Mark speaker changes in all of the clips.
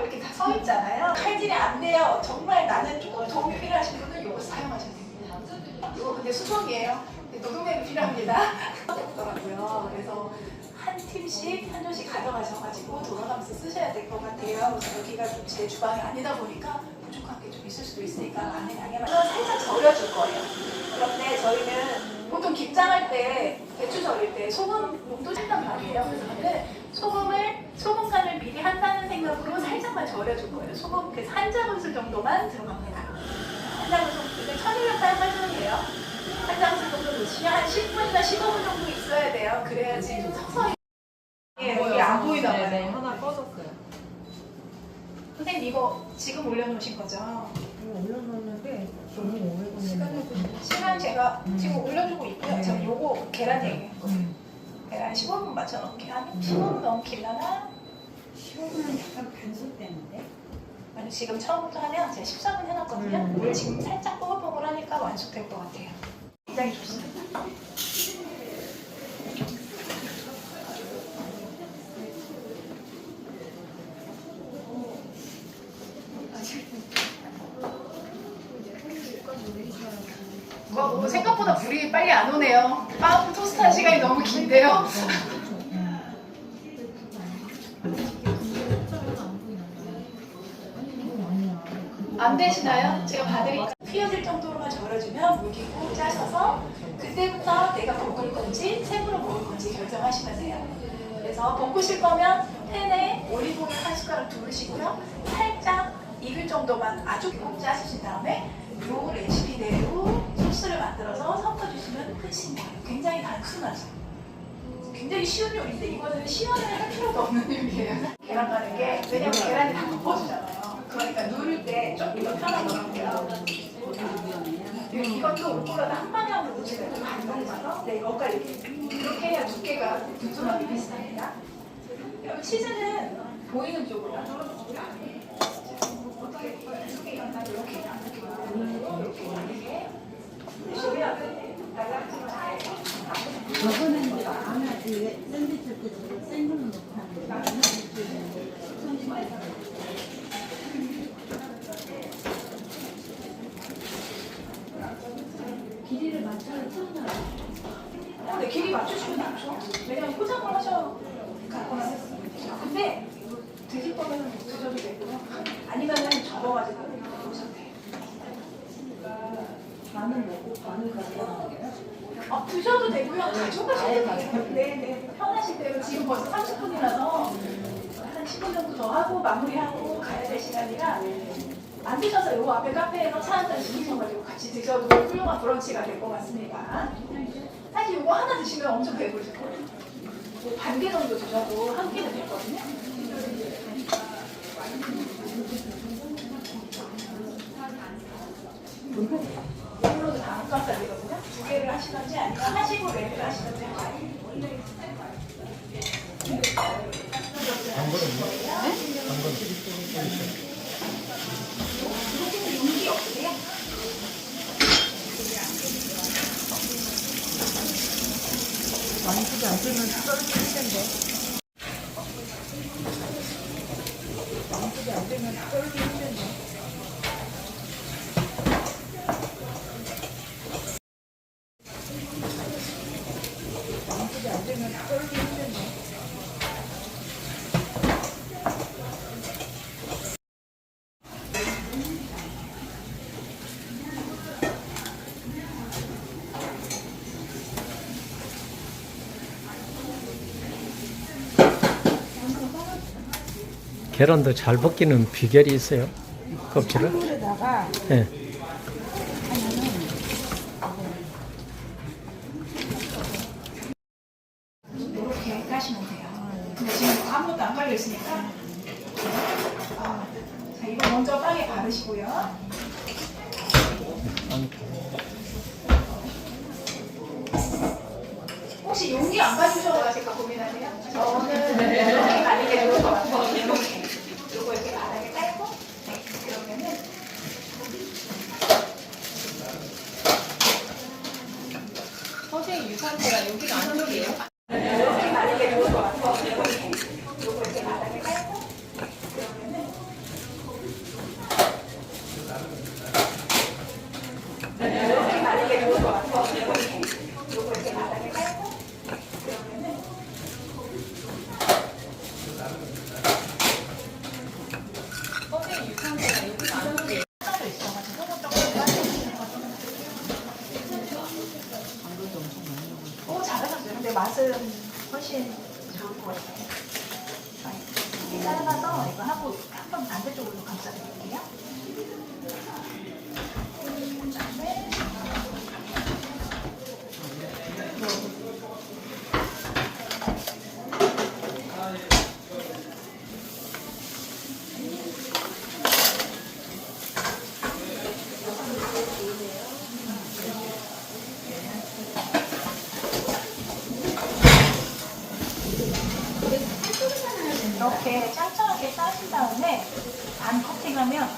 Speaker 1: 이렇게 다서 있잖아요. 칼질이 안 돼요. 정말 나는 조금 도움이 필요하신 분은 이거 사용하셔도 됩니다. 이거 근데 수성이에요. 노동력이 필요합니다. 더라고요. 그래서 한 팀씩 한 조씩 가져가셔가지고 돌아가면서 쓰셔야 될 것 같아요. 그래서 여기가 좀 제 주방이 아니다 보니까 부족한 게 좀 있을 수도 있으니까 많이 양해만. 살짝 절여줄 거예요. 그런데 저희는 보통 김장할 때 배추 절일 때 소금 농도 한단 말이에요. 그래서 저는 소금을 소금 간을 미리 한다는 생각으로 살짝만 절여줄 거예요. 소금 그래서 한 작은술 정도만 들어갑니다. 한 작은술 근데 천일염 따로 돼요. 한 작은술 정도 넣으시면 한 10분이나 15분 정도 있어야 돼요. 그래야지 좀 서서히 예, 이게 안 보이나 봐요.
Speaker 2: 네네, 하나 꺼졌어요.
Speaker 1: 선생님 이거 지금 올려놓으신 거죠?
Speaker 2: 이거 올려놓는데 너무 오래 걸리는
Speaker 1: 시간 제가
Speaker 2: 음.
Speaker 1: 지금 올려주고 있고요.
Speaker 2: 네.
Speaker 1: 저 요거 계란 얘기.
Speaker 2: 음.
Speaker 1: 계란 15분 맞춰놓게 한 15분 너무 길라나?
Speaker 3: 15분은 약간 간섭되는데?
Speaker 1: 아니 지금 처음부터 하면 제가 14분 해놨거든요.
Speaker 2: 음.
Speaker 1: 오늘 지금 살짝 뽀글뽀글 하니까 완숙될 것 같아요. 굉장히 좋습니다. 뭐, 뭐 생각보다 물이 빨리 안 오네요. 빵 토스트 할 시간이 너무 긴데요. 안 되시나요? 제가 봐드릴까요? 휘어질 정도로만 절여주면 물기고 짜셔서 그때부터 내가 볶을 건지 생으로 먹을 건지 결정하시면 돼요. 그래서 볶으실 거면 팬에 올리브오일 한 숟가락 두르시고요. 살짝 익을 정도만 아주 꼭 짜주신 다음에 요 레시피대로 소스를 만들어서 섞어주시면 끝입니다. 굉장히 단순하죠. 굉장히 쉬운 요리인데 이거는 시연을 할 필요도 없는 요리예요. 계란 가는 게 왜냐면 계란이 다 덮어주잖아요. 그러니까 누를 때 조금 더 편하더라고요. 이것도 오빠가 한 방향으로 놓치면 좀 반동가서 네, 이거까지 이렇게 이렇게 해야 두께가 두툼하게 비슷합니다. 그리고 치즈는 보이는 쪽으로 어떻게 이렇게 이렇게 이렇게 이렇게 이렇게.
Speaker 3: 저거는 이제 그 샌드위치 때 저거 생으로 하는 길이를 쳤나
Speaker 1: 어, 네, 길이 맞추시면 좋죠. 왜냐면 포장을 하셔 갖고나 했습니다. 근데 드실 거면 드셔도 되고요. 아니면은 접어가지고 보셔도 돼요.
Speaker 3: 반은 먹고 반을 가져가는 거예요?
Speaker 1: 아, 드셔도 되고요. 가져가셔도 돼요. 네, 네. 편하실 대로 지금 벌써 30분이라서 한 10분 정도 더 하고 마무리하고 가야 될 시간이라 안 드셔서 요 앞에 카페에서 차 한잔 시키셔가지고 같이 드셔도 훌륭한 브런치가 될 것 같습니다. 사실 요거 하나 드시면 엄청 배부르실 거예요. 뭐 반개 정도 드셔도 한 끼는 됐거든요. 이걸로도 다음 값살이거든요. 하시든지 아니면 하시고 용기 없으세요?
Speaker 2: 많이 쓰지 않으면 썰기 힘든데. 많이 쓰지 않으면 썰기 힘든데. 많이 쓰지 않으면 썰기 힘든데.
Speaker 4: 계란도 잘 벗기는 비결이 있어요. 껍질을.
Speaker 3: 물에다가
Speaker 4: 예.
Speaker 1: 이렇게 까시면 돼요. 근데 지금 아무것도 안 깔려 있으니까. 아, 자, 이거 먼저 빵에 바르시고요. 혹시 용기 안 가지셔서 가실까 고민하세요? 저는 이렇게 가는 게 좋을 것 같아요. 요거 이렇게 바닥에 깔고 네, 그러면은
Speaker 2: 선생님 유산소가 여기가 안쪽이에요?
Speaker 1: 이렇게 바닥에 요거 맛은 훨씬 좋을 것 같아요. 이렇게 삶아서 이거 하고 한 번 반대쪽으로 감싸드릴게요. 그다음에 이렇게 짱짱하게 싸신 다음에 반 커팅하면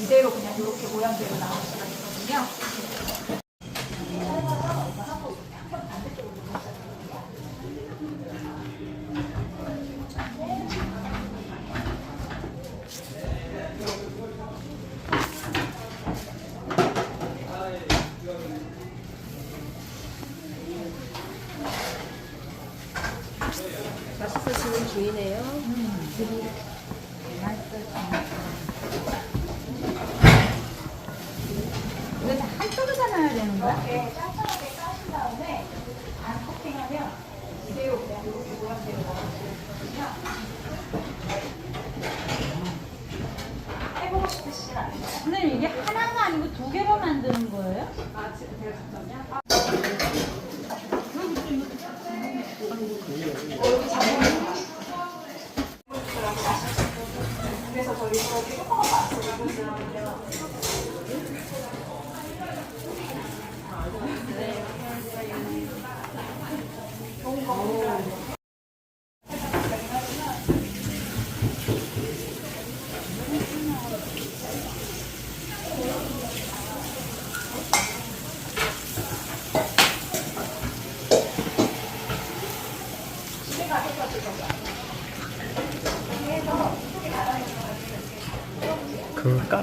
Speaker 1: 이대로 그냥 이렇게 모양대로 나올 수가 있거든요. 감싸드릴게요.
Speaker 2: 맛있으시는 주이네요.
Speaker 3: 이
Speaker 1: 对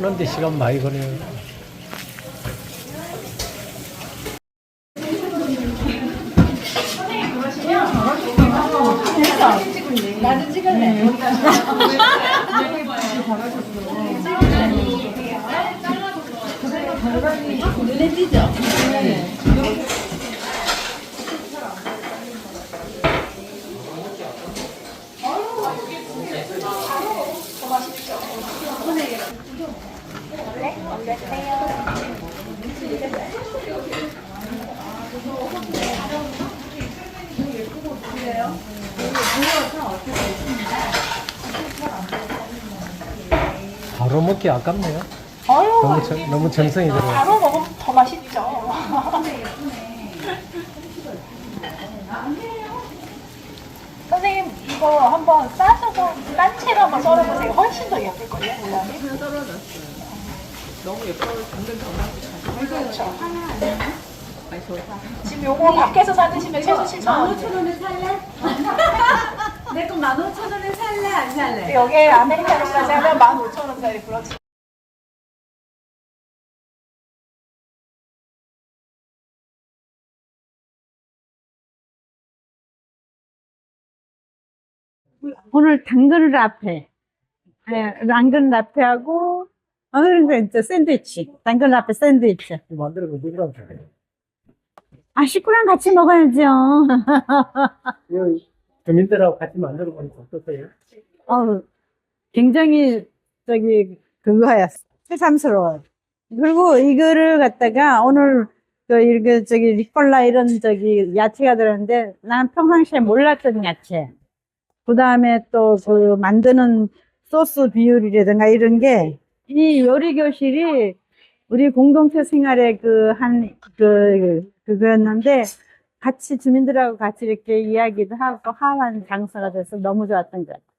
Speaker 1: 그
Speaker 4: 까는데 시간 많이 걸려요.
Speaker 1: 나도 찍을래.
Speaker 3: 눈에 띄죠?
Speaker 1: 네,
Speaker 4: 바로 먹기 아깝네요.
Speaker 1: 어유
Speaker 4: 너무 정, 너무 정성이 들어요.
Speaker 1: 바로 먹으면 더 맛있죠. 선생님 이거 한번 싸셔서 깐채로 한번 썰어보세요. 훨씬 더 예쁠걸요, 모양이?
Speaker 2: 너무 예뻐요. 당근 정말
Speaker 1: 그렇죠.
Speaker 2: 많이 좋다.
Speaker 1: 지금 요거 밖에서 사 드시면 최소 7천 원.
Speaker 3: 15,000원에 살래? 내거 15,000원에 살래? 안 살래?
Speaker 1: 여기에 아메리카노까지 하면 15,000원짜리 브런치.
Speaker 3: 오늘 당근 라페. 네, 당근 라페하고, 어, 그러니까 이제 샌드위치. 당근 라페 샌드위치.
Speaker 4: 만들어 보시더라고요.
Speaker 3: 아, 식구랑 같이 먹어야죠.
Speaker 4: 주민들하고 같이 만들어 보니까 어떠세요?
Speaker 3: 어우, 굉장히, 저기, 그거야. 새삼스러워요. 그리고 이거를 갖다가 오늘, 그, 이렇게, 저기, 리콜라 이런, 저기, 야채가 들었는데, 난 평상시에 몰랐던 야채. 그 다음에 또, 그, 만드는 소스 비율이라든가 이런 게, 이 요리 교실이 우리 공동체 생활의 그, 한, 그, 그거였는데, 같이 주민들하고 같이 이렇게 이야기도 하고, 하한 장소가 돼서 너무 좋았던 것 같아요.